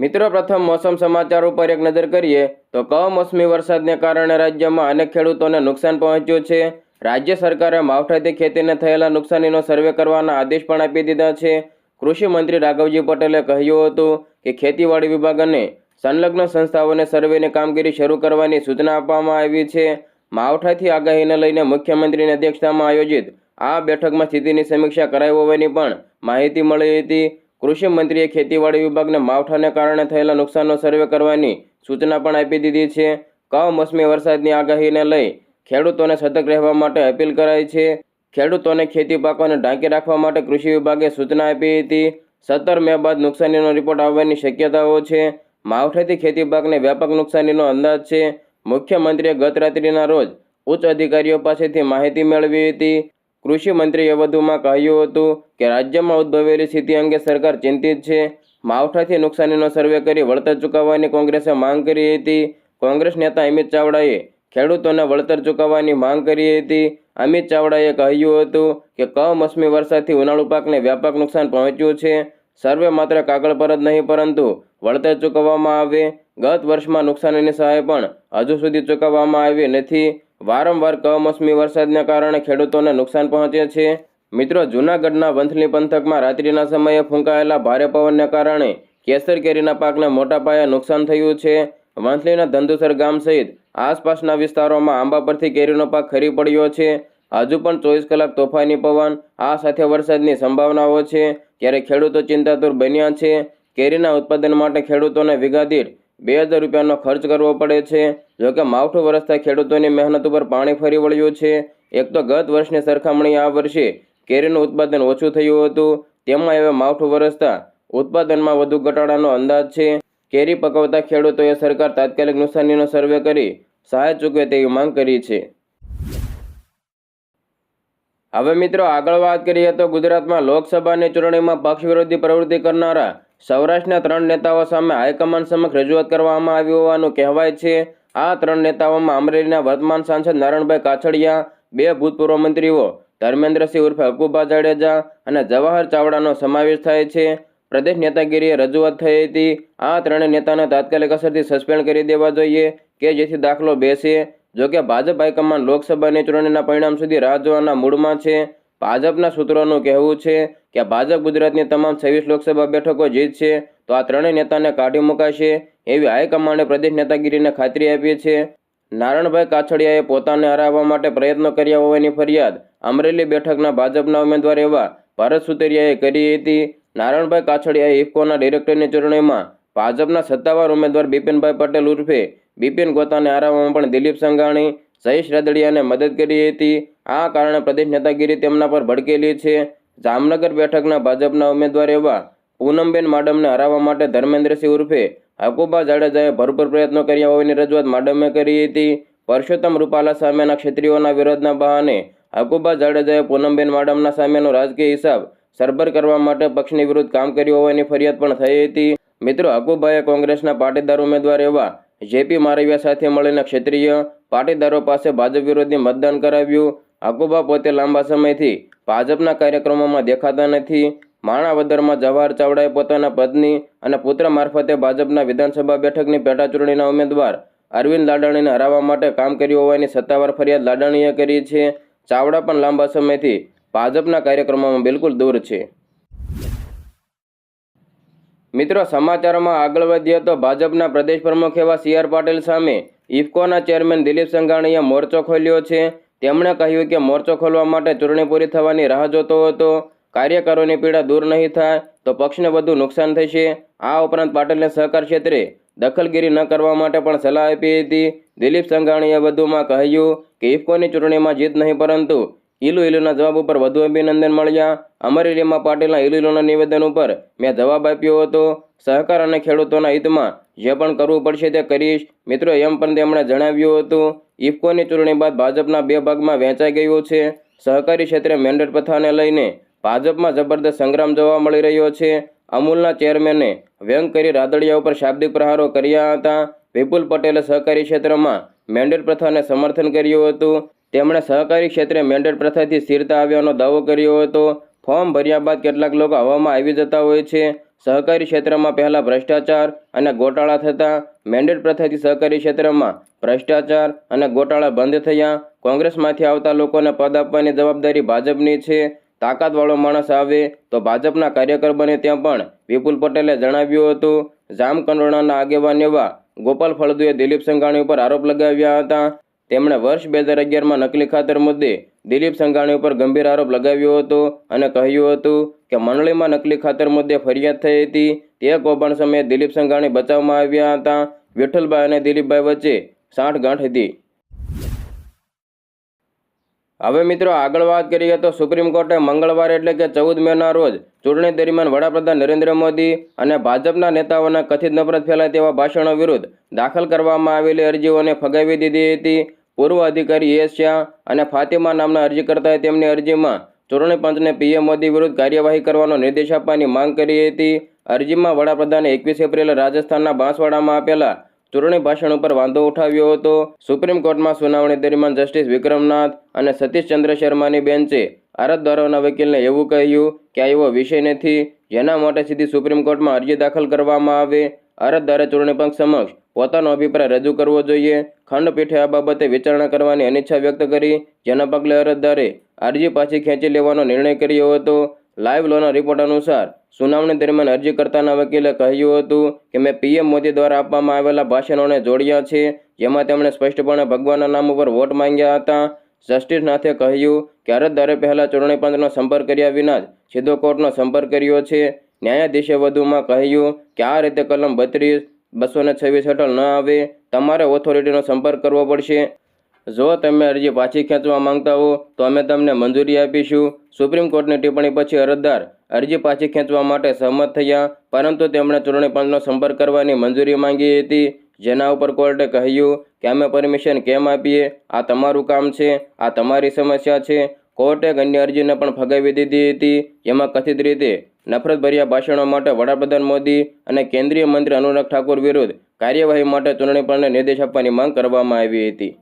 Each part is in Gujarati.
મિત્રો, પ્રથમ મોસમ સમાચાર ઉપર એક નજર કરીએ તો કમોસમી વરસાદને કારણે રાજ્યમાં અનેક ખેડૂતોને નુકસાન પહોંચ્યું છે. રાજ્ય સરકારે માવઠાથી ખેતીને થયેલા નુકસાનીનો સર્વે કરવાના આદેશ પણ આપી દીધા છે. કૃષિ મંત્રી રાઘવજી પટેલે કહ્યું હતું કે ખેતીવાડી વિભાગ અને સંલગ્ન સંસ્થાઓને સર્વેની કામગીરી શરૂ કરવાની સૂચના આપવામાં આવી છે. માવઠાથી આગાહીને લઈને મુખ્યમંત્રીની અધ્યક્ષતામાં આયોજિત આ બેઠકમાં સ્થિતિની સમીક્ષા કરાઈ હોવાની પણ માહિતી મળી હતી. કૃષિ મંત્રીએ ખેતીવાડી વિભાગને માવઠાને કારણે થયેલા નુકસાનનો સર્વે કરવાની સૂચના પણ આપી દીધી છે. કમોસમી વરસાદની આગાહીને લઈ ખેડૂતોને સતર્ક રહેવા માટે અપીલ કરાઈ છે. ખેડૂતોને ખેતી પાકોને ઢાંકી રાખવા માટે કૃષિ વિભાગે સૂચના આપી હતી. સત્તર મે બાદ નુકસાનીનો રિપોર્ટ આવવાની શક્યતાઓ છે. માવઠાથી ખેતી પાકને વ્યાપક નુકસાનીનો અંદાજ છે. મુખ્યમંત્રીએ ગત રાત્રિના રોજ ઉચ્ચ અધિકારીઓ પાસેથી માહિતી મેળવી હતી. કૃષિ મંત્રીએ વધુમાં કહ્યું હતું કે રાજ્યમાં ઉદ્ભવેલી સ્થિતિ અંગે સરકાર ચિંતિત છે. માવઠાથી નુકસાનીનો સર્વે કરી વળતર ચૂકવવાની કોંગ્રેસે માંગ કરી હતી. કોંગ્રેસ નેતા અમિત ચાવડાએ ખેડૂતોને વળતર ચૂકવવાની માંગ કરી હતી. અમિત ચાવડાએ કહ્યું હતું કે કમોસમી વરસાદથી ઉનાળુ પાકને વ્યાપક નુકસાન પહોંચ્યું છે. સર્વે માત્ર કાગળ પર જ નહીં, પરંતુ વળતર ચૂકવવામાં આવે. ગત વર્ષમાં નુકસાનીની સહાય પણ હજુ સુધી ચૂકવવામાં આવી નથી. વારંવાર કમોસમી વરસાદને કારણે ખેડૂતોને નુકસાન પહોંચે છે. મિત્રો, જૂનાગઢના વંથલી પંથકમાં રાત્રિના સમયે ફૂંકાયેલા ભારે પવનને કારણે કેસર કેરીના પાકને મોટા પાયે નુકસાન થયું છે. વંથલીના ધંધુસર ગામ સહિત આસપાસના વિસ્તારોમાં આંબા પરથી કેરીનો પાક ખરી પડ્યો છે. હજુ પણ ચોવીસ કલાક તોફાની પવન આ સાથે વરસાદની સંભાવનાઓ છે. ત્યારે ખેડૂતો ચિંતાતુર બન્યા છે. કેરીના ઉત્પાદન માટે ખેડૂતોને વીઘા બે હજાર રૂપિયાનો ખર્ચ કરવો પડે છે. જોકે માવઠું વરસતા ખેડૂતોની મહેનત ઉપર પાણી ફરી વળ્યું છે. એક તો ગત વર્ષની સરખામણી આ વર્ષે કેરીનું ઉત્પાદન ઓછું થયું હતું. તેમાં હવે માવઠું વરસતા ઉત્પાદનમાં વધુ ઘટાડાનો અંદાજ છે. કેરી પકવતા ખેડૂતોએ સરકાર તાત્કાલિક નુકસાનીનો સર્વે કરી સહાય ચૂકવે તેવી માંગ કરી છે. હવે મિત્રો આગળ વાત કરીએ તો ગુજરાતમાં લોકસભાની ચૂંટણીમાં પક્ષ વિરોધી પ્રવૃત્તિ કરનારા સૌરાષ્ટ્રના ત્રણ નેતાઓ સામે હાઈકમાન્ડ સમક્ષ રજૂઆત કરવામાં આવી હોવાનું કહેવાય છે. આ ત્રણ નેતાઓમાં અમરેલીના વર્તમાન સાંસદ નારણભાઈ કાછડિયા, બે ભૂતપૂર્વ મંત્રીઓ ધર્મેન્દ્રસિંહ ઉર્ફે હકુબા જાડેજા અને જવાહર ચાવડાનો સમાવેશ થાય છે. પ્રદેશ નેતાગીરીએ રજૂઆત થઈ હતી, આ ત્રણેય નેતાને તાત્કાલિક અસરથી સસ્પેન્ડ કરી દેવા જોઈએ કે જેથી દાખલો બેસે. જોકે ભાજપ હાઈકમાન્ડ લોકસભાની ચૂંટણીના પરિણામ સુધી રાહ જોવાના મૂડમાં છે. ભાજપના સૂત્રોનું કહેવું છે કે ભાજપ ગુજરાતની તમામ છવ્વીસ લોકસભા બેઠકો જીતશે તો આ ત્રણેય નેતાને કાઢી મુકાશે એવી હાઈકમાન્ડે પ્રદેશ નેતાગીરીને ખાતરી આપી છે નારણભાઈ કાછડિયાએ પોતાને હરાવવા માટે પ્રયત્નો કર્યા હોવાની ફરિયાદ અમરેલી બેઠકના ભાજપના ઉમેદવાર એવા ભરત સુતરિયાએ કરી હતી. નારણભાઈ કાછડિયાએ ઇફકોના ડિરેક્ટરની ચૂંટણીમાં ભાજપના સત્તાવાર ઉમેદવાર બિપિનભાઈ પટેલ ઉર્ફે બિપિન ગોતાને હરાવવામાં પણ દિલીપ સંઘાણી સહીશ રાદડિયાને મદદ કરી હતી. આ કારણે પ્રદેશ નેતાગીરી તેમના પર ભડકેલી છે. જામનગર બેઠકના ભાજપના ઉમેદવાર એવા પૂનમબેન માડમને હરાવવા માટે ધર્મેન્દ્રસિંહ ઉર્ફે હકુબા જાડેજાએ ભરપૂર પ્રયત્નો કર્યા હોવાની રજૂઆત માડમે કરી હતી. પરસોત્તમ રૂપાલા સામેના ક્ષેત્રીઓના વિરોધના બહાને હકુબા જાડેજાએ પૂનમબેન માડમના સામેનો રાજકીય હિસાબ સરભર કરવા માટે પક્ષની વિરુદ્ધ કામ કર્યું હોવાની ફરિયાદ પણ થઈ હતી. મિત્રો, હકુબાએ કોંગ્રેસના પાટીદાર ઉમેદવાર એવા જેપી મારવિયા સાથે મળીને ક્ષેત્રીય પાટીદારો પાસે ભાજપ વિરોધી મતદાન કરાવ્યું. હકુબા પોતે લાંબા સમયથી ભાજપના કાર્યક્રમોમાં દેખાતા નથી. માણાવદરમાં જવાહર ચાવડાએ પોતાના પત્ની અને પુત્ર મારફતે ભાજપના વિધાનસભા બેઠકની પેટા ચૂંટણીના ઉમેદવાર અરવિંદ લાડાણીને હરાવવા માટે કામ કર્યું હોવાની સત્તાવાર ફરિયાદ લાડાણીએ કરી છે. ચાવડા પણ લાંબા સમયથી ભાજપના કાર્યક્રમોમાં બિલકુલ દૂર છે. મિત્રો, સમાચારોમાં આગળ વધીએ તો ભાજપના પ્રદેશ પ્રમુખ એવા સી આર પાટીલ સામે ઇફકોના ચેરમેન દિલીપ સંઘાણીએ મોરચો ખોલ્યો છે. તેમણે કહ્યું કે મોરચો ખોલવા માટે ચૂંટણી પૂરી થવાની રાહ જોતો હતો. કાર્યકરોની પીડા દૂર નહીં થાય તો પક્ષને વધુ નુકસાન થશે. આ ઉપરાંત પાટીલને સહકાર ક્ષેત્રે દખલગીરી ન કરવા માટે પણ સલાહ આપી હતી. દિલીપ સંઘાણીએ વધુમાં કહ્યું કે ઇફકોની ચૂંટણીમાં જીત નહીં પરંતુ ઇલુ ઇલુના જવાબ ઉપર વધુ અભિનંદન મળ્યા. અમરેલીમાં પાટીલના ઇલુ ઇલુના નિવેદન ઉપર મેં જવાબ આપ્યો હતો. સહકાર અને ખેડૂતોના હિતમાં જે પણ કરવું પડશે તે કરીશ. મિત્રો, એમ પણ તેમણે જણાવ્યું હતું. ઇફકોની ચૂંટણી બાદ ભાજપના બે ભાગમાં વહેંચાઈ ગયું છે. સહકારી ક્ષેત્રે મેન્ડેટ પ્રથાને લઈને ભાજપમાં જબરદસ્ત સંગ્રામ જોવા મળી રહ્યો છે. અમૂલના ચેરમેને વ્યંગ કરી રાદડિયા ઉપર શાબ્દિક પ્રહારો કર્યા હતા. વિપુલ પટેલે સહકારી ક્ષેત્રમાં મેન્ડેટ પ્રથાને સમર્થન કર્યું હતું. તેમણે સહકારી ક્ષેત્રે મેન્ડેટ પ્રથાથી સ્થિરતા આવ્યાનો દાવો કર્યો હતો. ફોર્મ ભર્યા બાદ કેટલાક લોકો હવામાં આવી જતા હોય છે. સહકારી ક્ષેત્રમાં પહેલાં ભ્રષ્ટાચાર અને ગોટાળા થતા મેન્ડેટ પ્રથાથી સહકારી ક્ષેત્રમાં ભ્રષ્ટાચાર અને ગોટાળા બંધ થયા. કોંગ્રેસમાંથી આવતા લોકોને પદ આપવાની જવાબદારી ભાજપની છે. તાકાતવાળો માણસ આવે તો ભાજપના કાર્યકર બને ત્યાં પણ. વિપુલ પટેલે જણાવ્યું હતું જામકંડોળાના આગેવાન એવા ગોપાલ ફળદુએ દિલીપ સંઘાણી ઉપર આરોપ લગાવ્યા હતા. તેમણે વર્ષ બે હજાર અગિયારમાં નકલી ખાતર મુદ્દે દિલીપ સંઘાણી ઉપર ગંભીર આરોપ લગાવ્યો હતો અને કહ્યું હતું કે મંડળીમાં નકલી ખાતર મુદ્દે ફરિયાદ થઈ હતી. તે કૌભાંડ સમયે દિલીપ સંઘાણી બચાવમાં આવ્યા હતા. વિઠ્ઠલભાઈ અને દિલીપભાઈ વચ્ચે સાંઠગાંઠ હતી. હવે મિત્રો આગળ વાત કરીએ તો સુપ્રીમ કોર્ટે મંગળવારે એટલે કે ચૌદ મેના રોજ ચૂંટણી દરમિયાન વડાપ્રધાન નરેન્દ્ર મોદી અને ભાજપના નેતાઓના કથિત નફરત ફેલાય તેવા ભાષણો વિરુદ્ધ દાખલ કરવામાં આવેલી અરજીઓને ફગાવી દીધી હતી. પૂર્વ અધિકારી એશિયા અને ફાતિમા નામના અરજીકર્તાએ તેમની અરજીમાં ચૂંટણી પંચને પીએમ મોદી વિરુદ્ધ કાર્યવાહી કરવાનો નિર્દેશ આપવાની માંગ કરી હતી. અરજીમાં વડાપ્રધાને એકવીસ એપ્રિલે રાજસ્થાનના બાંસવાડામાં આપેલા ચૂંટણી ભાષણ ઉપર વાંધો ઉઠાવ્યો હતો. સુપ્રીમ કોર્ટમાં સુનાવણી દરમિયાન જસ્ટિસ વિક્રમનાથ અને સતીશચંદ્ર શર્માની બેન્ચે અરજદારોના વકીલને એવું કહ્યું કે આ એવો વિષય નથી, જેના માટે સીધી સુપ્રીમ કોર્ટમાં અરજી દાખલ કરવામાં આવે. અરજદારે ચૂંટણી પંચ સમક્ષ પોતાનો અભિપ્રાય રજૂ કરવો જોઈએ. ખંડપીઠે આ બાબતે વિચારણા કરવાની અનિચ્છા વ્યક્ત કરી, જેના પગલે અરજદારે અરજી પાછી ખેંચી લેવાનો નિર્ણય કર્યો હતો. લાઈવ લોના રિપોર્ટ અનુસાર, સુનાવણી દરમિયાન અરજીકર્તાના વકીલે કહ્યું હતું કે, મેં પીએમ મોદી દ્વારા આપવામાં આવેલા ભાષણોને જોડ્યા છે, જેમાં તેમણે સ્પષ્ટપણે ભગવાનના નામ ઉપર વોટ માંગ્યા હતા. જસ્ટિસ નાથે કહ્યું કે, અરજદારે પહેલા ચૂંટણી પંચનો સંપર્ક કર્યા વિના જ સીધો કોર્ટનો સંપર્ક કર્યો છે. ન્યાયાધીશે વધુમાં કહ્યું કે, આ રીતે કલમ બત્રીસ, બસો ને છવ્વીસ હેઠળ ન આવે. તમારે ઓથોરિટીનો સંપર્ક કરવો પડશે. જો તમે અરજી પાછી ખેંચવા માંગતા હો, તો અમે તમને મંજૂરી આપીશું. સુપ્રીમ કોર્ટની ટિપ્પણી પછી અરજદાર અરજી પાછી ખેંચવા માટે સહમત થયા, પરંતુ તેમણે ચૂંટણી પંચનો સંપર્ક કરવાની મંજૂરી માંગી હતી. જેના ઉપર કોર્ટે કહ્યું કે અમે પરમિશન કેમ આપીએ? આ તમારું કામ છે, આ તમારી સમસ્યા છે. કોર્ટે અન્ય અરજીને પણ ફગાવી દીધી હતી, જેમાં કથિત રીતે નફરતભર્યા ભાષણો માટે વડાપ્રધાન મોદી અને કેન્દ્રીય મંત્રી અનુરાગ ઠાકુર વિરુદ્ધ કાર્યવાહી માટે ચૂંટણી પંચને નિર્દેશ આપવાની માંગ કરવામાં આવી હતી.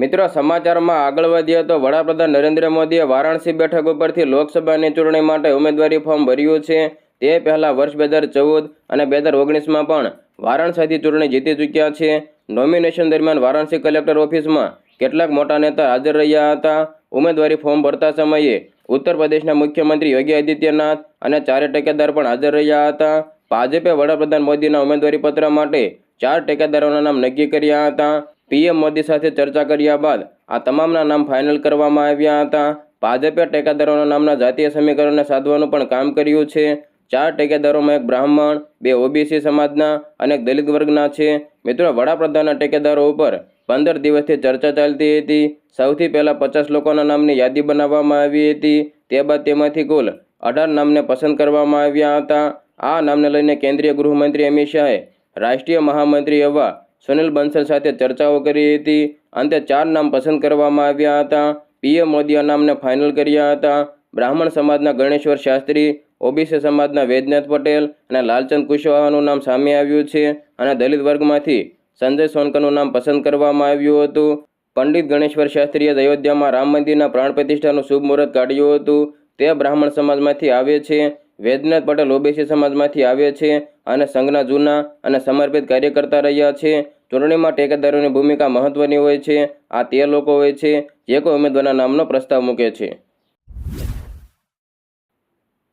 મિત્રો, સમાચારમાં આગળ વધીએ તો વડાપ્રધાન નરેન્દ્ર મોદીએ વારાણસી બેઠક ઉપરથી લોકસભાની ચૂંટણી માટે ઉમેદવારી ફોર્મ ભર્યું છે. તે પહેલાં વર્ષ બે હજાર ચૌદ અને બે હજાર ઓગણીસમાં પણ વારાણસીથી ચૂંટણી જીતી ચૂક્યા છે. નોમિનેશન દરમિયાન વારાણસી કલેક્ટર ઓફિસમાં કેટલાક મોટા નેતા હાજર રહ્યા હતા. ઉમેદવારી ફોર્મ ભરતા સમયે ઉત્તર પ્રદેશના મુખ્યમંત્રી યોગી આદિત્યનાથ અને ચારે ટેકેદાર પણ હાજર રહ્યા હતા. ભાજપે વડાપ્રધાન મોદીના ઉમેદવારી પત્ર માટે ચાર ટેકેદારોના નામ નક્કી કર્યા હતા. પીએમ મોદી સાથે ચર્ચા કર્યા બાદ આ તમામના નામ ફાઇનલ કરવામાં આવ્યા હતા. ભાજપે ટેકેદારોના નામના જાતીય સમીકરણને સાધવાનું પણ કામ કર્યું છે. ચાર ટેકેદારોમાં એક બ્રાહ્મણ, બે ઓબીસી સમાજના અને એક દલિત વર્ગના છે. મિત્રો, વડાપ્રધાનના ટેકેદારો ઉપર પંદર દિવસથી ચર્ચા ચાલતી હતી. સૌથી પહેલાં પચાસ લોકોના નામની યાદી બનાવવામાં આવી હતી. તે બાદ તેમાંથી કુલ અઢાર નામને પસંદ કરવામાં આવ્યા હતા. આ નામને લઈને કેન્દ્રીય ગૃહમંત્રી અમિત શાહે રાષ્ટ્રીય મહામંત્રી એવા સુનિલ બંસલ સાથે ચર્ચાઓ કરી હતી. અંતે ચાર નામ પસંદ કરવામાં આવ્યા હતા. પીએમ મોદી આ નામને ફાઇનલ કર્યા હતા. બ્રાહ્મણ સમાજના ગણેશ્વર શાસ્ત્રી, ઓબીસી સમાજના વેદનાથ પટેલ અને લાલચંદ કુશવાહાનું નામ સામે આવ્યું છે અને દલિત વર્ગમાંથી સંજય સોનકરનું નામ પસંદ કરવામાં આવ્યું હતું. પંડિત ગણેશ્વર શાસ્ત્રીએ અયોધ્યામાં રામ મંદિરના પ્રાણ પ્રતિષ્ઠાનું શુભ મુહૂર્ત કાઢ્યું હતું. તે બ્રાહ્મણ સમાજમાંથી આવે છે. વૈદ્યનાથ પટેલ ઓબીસી સમાજમાંથી આવ્યા છે અને સંઘના જૂના અને સમર્પિત કાર્યકર્તા રહ્યા છે. ચૂંટણીમાં ટેકેદારોની ભૂમિકા મહત્વની હોય છે. આ તે લોકો હોય છે જે કોઈ ઉમેદવારના નામનો પ્રસ્તાવ મૂકે છે.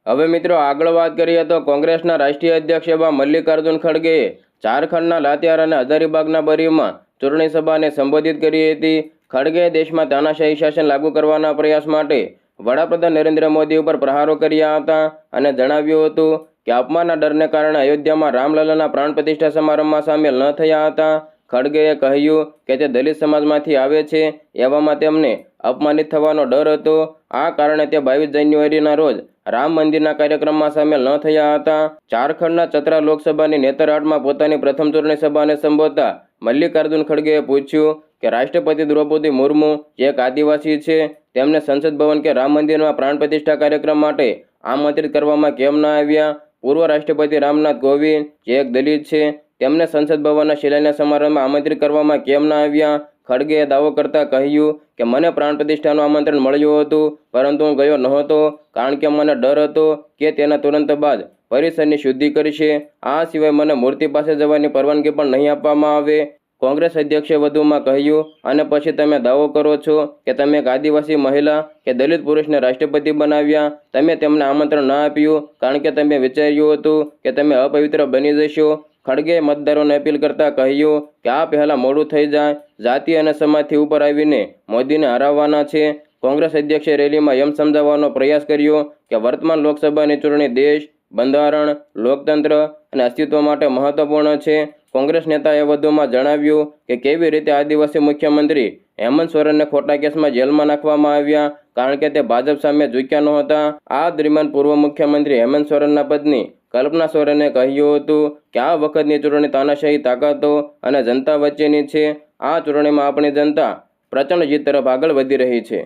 હવે મિત્રો આગળ વાત કરીએ તો કોંગ્રેસના રાષ્ટ્રીય અધ્યક્ષ એવા મલ્લિકાર્જુન ખડગેએ ઝારખંડના લાતિયાર અને હજારીબાગના બરીમાં ચૂંટણી સભાને સંબોધિત કરી હતી. ખડગેએ દેશમાં તાનાશાહી શાસન લાગુ કરવાના પ્રયાસ માટે વડાપ્રધાન નરેન્દ્ર મોદી ઉપર પ્રહારો કર્યા હતા અને જણાવ્યું હતું કે અપમાનના ડરને કારણે અયોધ્યામાં રામલલાના પ્રાણ પ્રતિષ્ઠા સમારંભમાં સામેલ ન થયા હતા. ખડગેએ કહ્યું કે તે દલિત સમાજમાંથી આવે છે એવામાં તેમને અપમાનિત થવાનો ડર હતો. આ કારણે તે બાવીસ જાન્યુઆરીના રોજ રામ મંદિરના કાર્યક્રમમાં સામેલ ન થયા હતા. ઝારખંડના ચતરા લોકસભાની નેતરહાટમાં પોતાની પ્રથમ ચૂંટણી સભાને સંબોધતા મલ્લિકાર્જુન ખડગેએ પૂછ્યું કે રાષ્ટ્રપતિ દ્રૌપદી મુર્મુ એક આદિવાસી છે તેમને સંસદ ભવન કે રામ મંદિરમાં પ્રાણ પ્રતિષ્ઠા કાર્યક્રમ માટે આમંત્રિત કરવામાં કેમ ન આવ્યા? પૂર્વ રાષ્ટ્રપતિ રામનાથ કોવિંદ, જે એક દલિત છે, તેમને સંસદ ભવનના શિલાન્યાસ સમારંભમાં આમંત્રિત કરવામાં કેમ ન આવ્યા? ખડગેએ દાવો કરતા કહ્યું કે, મને પ્રાણ પ્રતિષ્ઠાનું આમંત્રણ મળ્યું હતું, પરંતુ હું ગયો નહોતો, કારણ કે મને ડર હતો કે તેના તુરંત બાદ પરિસરની શુદ્ધિ કરશે. આ સિવાય મને મૂર્તિ પાસે જવાની પરવાનગી પણ નહીં આપવામાં આવે. કોંગ્રેસ અધ્યક્ષે વધુમાં કહ્યું, અને પછી તમે દાવો કરો છો કે તમે એક આદિવાસી મહિલા કે દલિત પુરુષને રાષ્ટ્રપતિ બનાવ્યા. તમે તેમને આમંત્રણ ના આપ્યું, કારણ કે તમે વિચાર્યું હતું કે તમે અપવિત્ર બની જશો. ખડગે મતદારોને અપીલ કરતા કહ્યું કે, આ પહેલાં મોડું થઈ જાય. જાતિ અને સમાજથી ઉપર આવીને મોદીને હરાવવાના છે. કોંગ્રેસ અધ્યક્ષે રેલીમાં એમ સમજાવવાનો પ્રયાસ કર્યો કે, વર્તમાન લોકસભાની ચૂંટણી દેશ, બંધારણ, લોકતંત્ર અને અસ્તિત્વ માટે મહત્વપૂર્ણ છે. કોંગ્રેસ નેતાએ વધુમાં જણાવ્યું કે કેવી રીતે આદિવાસી મુખ્યમંત્રી હેમંત સોરેનને ખોટા કેસમાં જેલમાં નાખવામાં આવ્યા, કારણ કે તે ભાજપ સામે ઝૂક્યા નહોતા. આ દરમિયાન પૂર્વ મુખ્યમંત્રી હેમંત સોરેનના પત્ની કલ્પના સોરેને કહ્યું હતું કે આ વખતની ચૂંટણી તાનાશાહી તાકાતો અને જનતા વચ્ચેની છે. આ ચૂંટણીમાં આપણી જનતા પ્રચંડ જીત તરફ આગળ વધી રહી છે.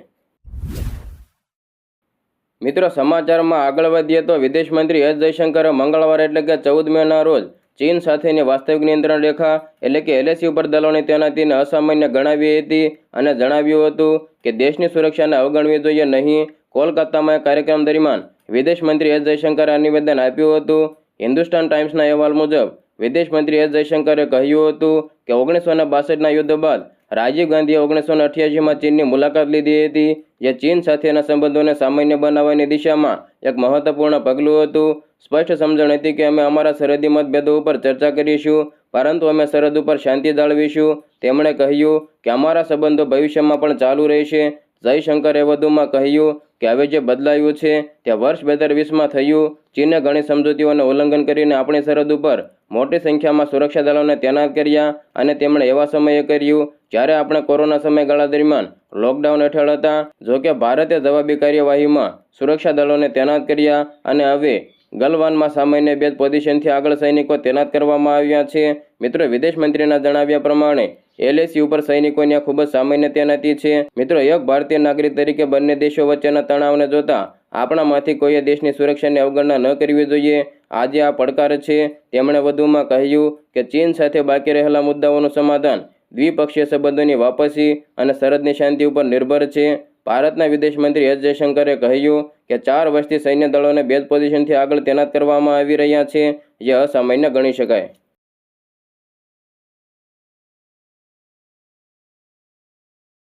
મિત્રો, સમાચારમાં આગળ વધીએ તો વિદેશ મંત્રી એસ. જયશંકરે મંગળવારે એટલે કે ચૌદ મેના રોજ ચીન સાથેની વાસ્તવિક નિયંત્રણ રેખા એટલે કે એલએસી ઉપર દલોની તૈનાતીને અસામાન્ય ગણાવી હતી અને જણાવ્યું હતું કે દેશની સુરક્ષાને અવગણવી જોઈએ નહીં. કોલકાતામાં કાર્યક્રમ દરમિયાન વિદેશ મંત્રી એસ જયશંકરે નિવેદન આપ્યું હતું. હિન્દુસ્તાન ટાઈમ્સના અહેવાલ મુજબ, વિદેશ મંત્રી એસ જયશંકરે કહ્યું હતું કે ઓગણીસો ને યુદ્ધ બાદ રાજીવ ગાંધીએ ઓગણીસો ને અઠ્યાસીમાં ચીનની મુલાકાત લીધી હતી, જે ચીન સાથેના સંબંધોને સામાન્ય બનાવવાની દિશામાં એક મહત્વપૂર્ણ પગલું હતું. સ્પષ્ટ સમજણ હતી કે અમે અમારા સરહદી મતભેદો ઉપર ચર્ચા કરીશું, પરંતુ અમે સરહદ ઉપર શાંતિ જાળવીશું. તેમણે કહ્યું કે અમારા સંબંધો ભવિષ્યમાં પણ ચાલુ રહેશે. જયશંકરે વધુમાં કહ્યું કે હવે જે બદલાયું છે, તે વર્ષ બે હજાર વીસમાં થયું. ચીને ઘણી સમજૂતીઓનું ઉલ્લંઘન કરીને આપણી સરહદ ઉપર મોટી સંખ્યામાં સુરક્ષા દળોને તૈનાત કર્યા અને તેમણે એવા સમયે કર્યું જ્યારે આપણે કોરોના સમયગાળા દરમિયાન લોકડાઉન હેઠળ હતા. જોકે ભારતે જવાબી કાર્યવાહીમાં સુરક્ષા દળોને તૈનાત કર્યા અને હવે ગલવાનમાં સામાન્ય બે પોઝિશનથી આગળ સૈનિકો તૈનાત કરવામાં આવ્યા છે. મિત્રો, વિદેશ મંત્રીના જણાવ્યા પ્રમાણે એલએસી ઉપર સૈનિકોની આ ખૂબ જ સામાન્ય તૈનાતી છે. મિત્રો, એક ભારતીય નાગરિક તરીકે બંને દેશો વચ્ચેના તણાવને જોતા આપણામાંથી કોઈએ દેશની સુરક્ષાની અવગણના ન કરવી જોઈએ. આજે આ પડકાર છે. તેમણે વધુમાં કહ્યું કે ચીન સાથે બાકી રહેલા મુદ્દાઓનું સમાધાન દ્વિપક્ષીય સંબંધોની વાપસી અને સરહદની શાંતિ ઉપર નિર્ભર છે. ભારતના વિદેશ મંત્રી એસ જયશંકરે કહ્યું કે ચાર વર્ષથી સૈન્ય દળોને બેઝ પોઝિશનથી આગળ તૈનાત કરવામાં આવી રહ્યા છે. જે અસામાન્ય ગણી શકાય.